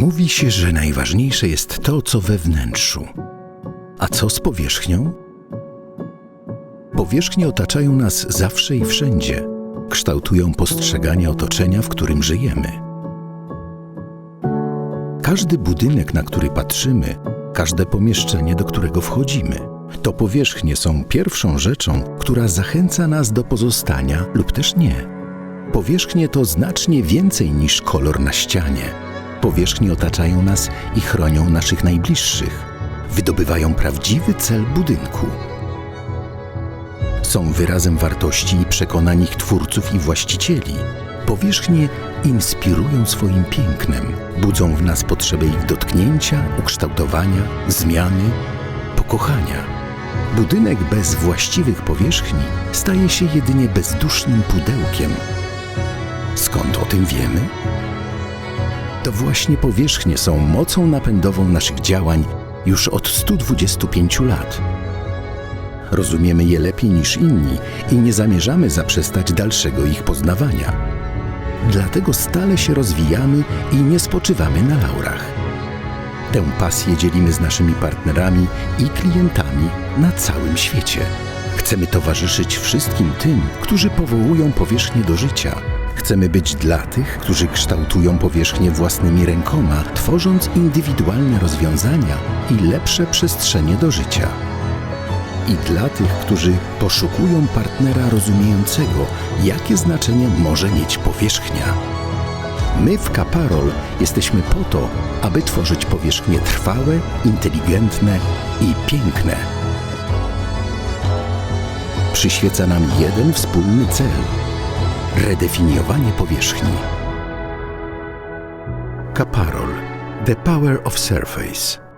Mówi się, że najważniejsze jest to, co we wnętrzu. A co z powierzchnią? Powierzchnie otaczają nas zawsze i wszędzie. Kształtują postrzeganie otoczenia, w którym żyjemy. Każdy budynek, na który patrzymy, każde pomieszczenie, do którego wchodzimy, to powierzchnie są pierwszą rzeczą, która zachęca nas do pozostania lub też nie. Powierzchnie to znacznie więcej niż kolor na ścianie. Powierzchnie otaczają nas i chronią naszych najbliższych. Wydobywają prawdziwy cel budynku. Są wyrazem wartości i przekonań ich twórców i właścicieli. Powierzchnie inspirują swoim pięknem, budzą w nas potrzebę ich dotknięcia, ukształtowania, zmiany, pokochania. Budynek bez właściwych powierzchni staje się jedynie bezdusznym pudełkiem. Skąd o tym wiemy? To właśnie powierzchnie są mocą napędową naszych działań już od 125 lat. Rozumiemy je lepiej niż inni i nie zamierzamy zaprzestać dalszego ich poznawania. Dlatego stale się rozwijamy i nie spoczywamy na laurach. Tę pasję dzielimy z naszymi partnerami i klientami na całym świecie. Chcemy towarzyszyć wszystkim tym, którzy powołują powierzchnię do życia. Chcemy być dla tych, którzy kształtują powierzchnię własnymi rękoma, tworząc indywidualne rozwiązania i lepsze przestrzenie do życia. I dla tych, którzy poszukują partnera rozumiejącego, jakie znaczenie może mieć powierzchnia. My w Kaparol jesteśmy po to, aby tworzyć powierzchnie trwałe, inteligentne i piękne. Przyświeca nam jeden wspólny cel redefiniowanie powierzchni. Kaparol The Power of Surface